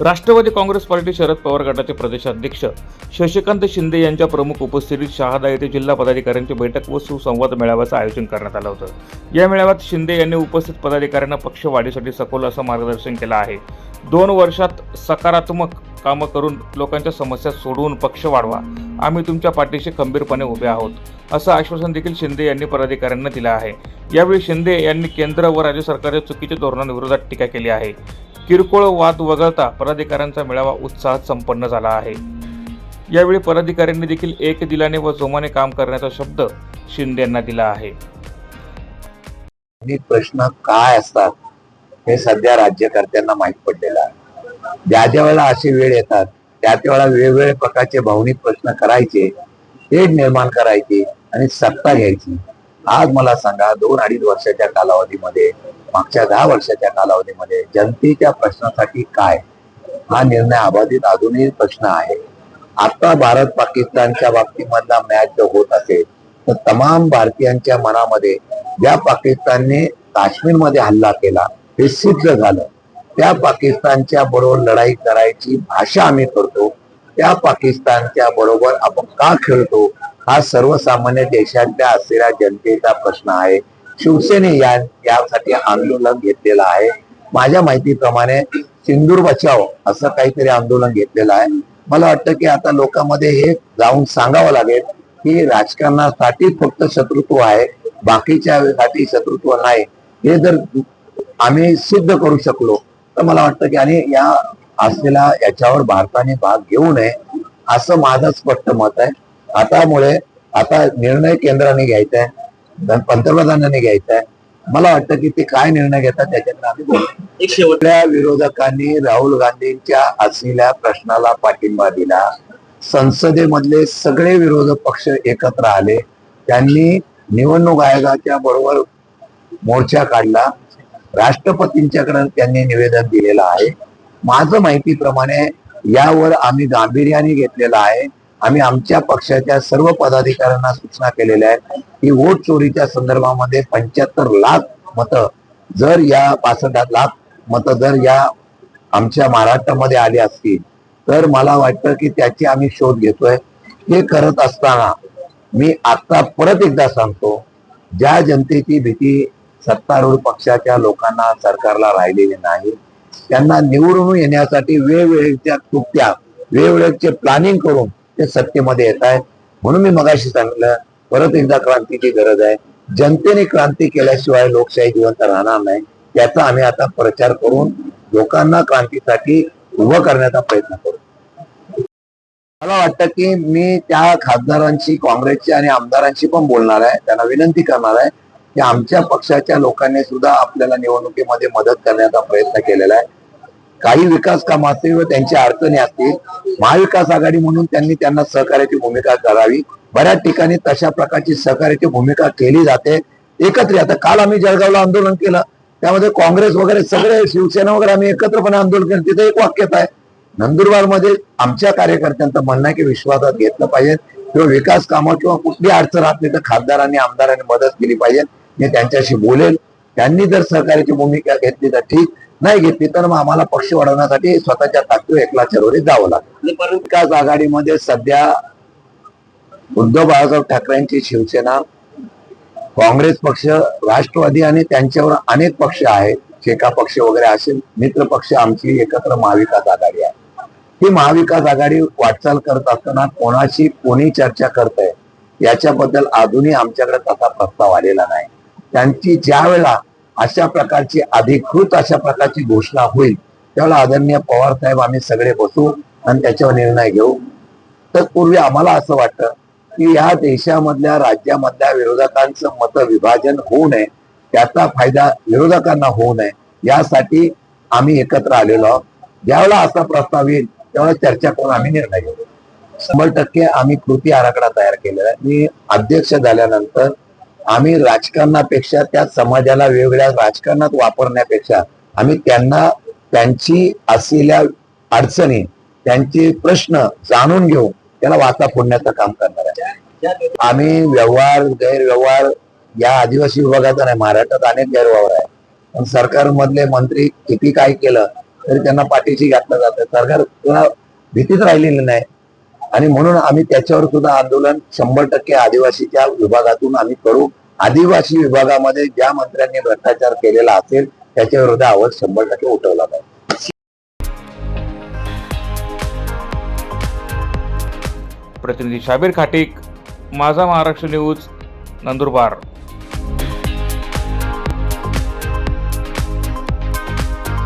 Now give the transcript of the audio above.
Rashtrawadi Congress party Sharad Pawar गटाचे प्रदेशाध्यक्ष शशिकांत शिंदे यांच्या प्रमुख उपस्थितीत शहादा येथे जिल्हा पदाधिकाऱ्यांची बैठक व सुसंवाद मेळाव्याचं आयोजन करण्यात आलं होतं. या मेळाव्यात शिंदे यांनी उपस्थित पदाधिकाऱ्यांना पक्ष वाढीसाठी सखोल असं मार्गदर्शन केलं आहे. दोन वर्षात सकारात्मक कामं करून लोकांच्या समस्या सोडवून पक्ष वाढवा. आम्ही तुमच्या पाठीशी खंबीरपणे उभे आहोत असं आश्वासन देखील शिंदे यांनी पदाधिकाऱ्यांना दिलं आहे. यावेळी शिंदे यांनी केंद्र व राज्य सरकारच्या चुकीच्या धोरणांविरोधात टीका केली आहे. किरकोळ वाद वगळता पदाधिकाऱ्यांचा मेळावा उत्साहात संपन्न झाला आहे. यावेळी पदाधिकाऱ्यांनी देखील एक दिलाने व जोमाने काम करण्याचा शब्द शिंदे यांना दिला आहे. प्रश्न काय असतात हे सध्या राज्यकर्त्यांना माहीत पडलेलं आहे. ज्या ज्या वेळेला असे वेळ येतात त्या त्या वेळेला वेगवेगळ्या प्रकारचे भावनिक प्रश्न करायचे ते निर्माण करायचे आणि सत्ता घ्यायची. आज मला सांगा दोन अडीच वर्षाच्या कालावधीमध्ये मागच्या दहा वर्षाच्या कालावधीमध्ये जनतेच्या प्रश्नासाठी काय? हा निर्णय अबाधित अजूनही प्रश्न आहे. आता भारत पाकिस्तानच्या बाबतीमधला मॅच जर होत असेल तर तमाम भारतीयांच्या मनामध्ये ज्या पाकिस्तानने काश्मीरमध्ये हल्ला केला हे सिद्ध झालं. त्या पाकिस्तानच्या बरोबर लढाई करायची भाषा आम्ही करतो. त्या पाकिस्तानच्या बरोबर आपण का खेळतो? हा सर्वसामान्य देशातल्या असलेल्या जनतेचा प्रश्न आहे. शिवसेने या यासाठी आंदोलन घेतलेलं आहे. माझ्या माहितीप्रमाणे सिंदूर बचाव असं काहीतरी आंदोलन घेतलेलं आहे. मला वाटतं की आता लोकांमध्ये हे जाऊन सांगावं लागेल की राजकारणासाठी फक्त शत्रुत्व आहे बाकीच्या साठी शत्रुत्व नाही. हे जर आम्ही सिद्ध करू शकलो तर मला वाटतं की आणि या असलेला याच्यावर भारताने भाग घेऊ नये असं माझं स्पष्ट मत आहे. आतामुळे आता निर्णय केंद्राने घ्यायचा आहे. पंतप्रधानांनी घ्यायचा आहे मला वाटतं की ते काय निर्णय घेतात त्याच्याकडे आम्ही बोलू. एक शेवट आपल्या विरोधकांनी राहुल गांधींच्या असलेल्या प्रश्नाला पाठिंबा दिला. संसदेमधले सगळे विरोधक पक्ष एकत्र आले. त्यांनी निवडणूक आयोगाच्या बरोबर मोर्चा काढला. राष्ट्रपतींच्याकडे त्यांनी निवेदन दिलेलं आहे. माझं माहितीप्रमाणे यावर आम्ही गांभीर्याने घेतलेलं आहे. आम्ही आमच्या पक्षाच्या सर्व पदाधिकाऱ्यांना सूचना केलेल्या आहेत की वोट चोरीच्या संदर्भामध्ये पंच्याहत्तर लाख मतं जर या पासष्ट लाख मतं जर या आमच्या महाराष्ट्रामध्ये आली असतील तर मला वाटतं की त्याची आम्ही शोध घेतोय. हे करत असताना मी आता परत एकदा सांगतो ज्या जनतेची भीती सत्तारूढ पक्षाच्या लोकांना सरकारला राहिलेली नाही त्यांना निवडून येण्यासाठी वेगवेगळ्या चुक्त्या वेगवेगळ्याचे प्लॅनिंग करून ते सत्तेमध्ये येत आहे म्हणून मी मगाशी सांगितलं परत एकदा क्रांतीची गरज आहे. जनतेने क्रांती केल्याशिवाय लोकशाही जिवंत राहणार नाही. त्याचा आम्ही आता प्रचार करून लोकांना क्रांतीसाठी उभं करण्याचा प्रयत्न करू. मला वाटतं की मी त्या खासदारांशी काँग्रेसची आणि आमदारांशी पण बोलणार आहे. त्यांना विनंती करणार आहे की आमच्या पक्षाच्या लोकांनी सुद्धा आपल्याला निवडणुकीमध्ये मदत करण्याचा प्रयत्न केलेला आहे. काही विकास काम असतील व त्यांच्या अडचणी असतील महाविकास आघाडी म्हणून त्यांनी त्यांना सहकार्याची भूमिका करावी. बऱ्याच ठिकाणी तशा प्रकारची सहकार्याची भूमिका केली जाते. एकत्र आता काल आम्ही जळगावला आंदोलन केलं. त्यामध्ये काँग्रेस वगैरे सगळे शिवसेना वगैरे आम्ही एकत्रपणे आंदोलन केलं. तिथे एक वाक्यता आहे नंदुरबारमध्ये आमच्या कार्यकर्त्यांचं म्हणणं आहे की विश्वासात घेतलं पाहिजे. किंवा विकास कामं किंवा कुठली अडचण असली तर खासदारांनी आमदारांनी मदत केली पाहिजे. मी त्यांच्याशी बोलेल. त्यांनी जर सहकार्याची भूमिका घेतली तर ठीक. नाही घेतली तर मग आम्हाला पक्ष वाढवण्यासाठी स्वतःच्या ताकदीवर एकला चरोरी जावं लागेल. परत विकास आघाडीमध्ये सध्या उद्धव बाळासाहेब ठाकरेंची शिवसेना काँग्रेस पक्ष राष्ट्रवादी आणि त्यांच्यावर अनेक पक्ष आहेत. शेका पक्ष वगैरे असे मित्र पक्ष आमची एकत्र महाविकास आघाडी आहे. ही महाविकास आघाडी वाटचाल करत असताना कोणाशी कोणी चर्चा करत आहे याच्याबद्दल अजूनही आमच्याकडे तसा प्रस्ताव आलेला नाही. त्यांची ज्या वेळेला अशा प्रकारची अधिकृत अशा प्रकारची घोषणा होईल त्यावेळेला आदरणीय पवार साहेब आम्ही सगळे बसू आणि त्याच्यावर निर्णय घेऊ. तत्पूर्वी आम्हाला असं वाटतं की या देशामधल्या राज्यामधल्या विरोधकांचं मत विभाजन होऊ नये त्याचा फायदा विरोधकांना होऊ नये यासाठी आम्ही एकत्र आलेलो आहोत. ज्यावेळेला असा प्रस्ताव येईल त्यावेळेला चर्चा करून आम्ही निर्णय घेऊ. शंभर टक्के आम्ही कृती आराखडा तयार केलेला आहे. मी अध्यक्ष झाल्यानंतर आम्ही राजकारणापेक्षा त्या समाजाला वेगवेगळ्या राजकारणात वापरण्यापेक्षा आम्ही त्यांना त्यांची असलेल्या अडचणी त्यांचे प्रश्न जाणून घेऊन त्याला वाचा फोडण्याचं काम करणार आहे. आम्ही व्यवहार गैरव्यवहार या आदिवासी विभागाचा नाही महाराष्ट्रात अनेक गैरव्यवहार आहे पण सरकारमधले मंत्री किती काय केलं तरी त्यांना पाठीशी घातलं जातं. सरकार भीतीच राहिलेली नाही. आणि म्हणून आम्ही त्याच्यावर सुद्धा आंदोलन शंभर टक्के आदिवासीच्या विभागातून आम्ही करू. आदिवासी विभागामध्ये ज्या मंत्र्यांनी भ्रष्टाचार केलेला असेल त्याच्या विरुद्ध आवाज शंभर टक्के उठवला पाहिजे प्रतिनिधी शाबीर खाटीक माझा महाराष्ट्र न्यूज नंदुरबार.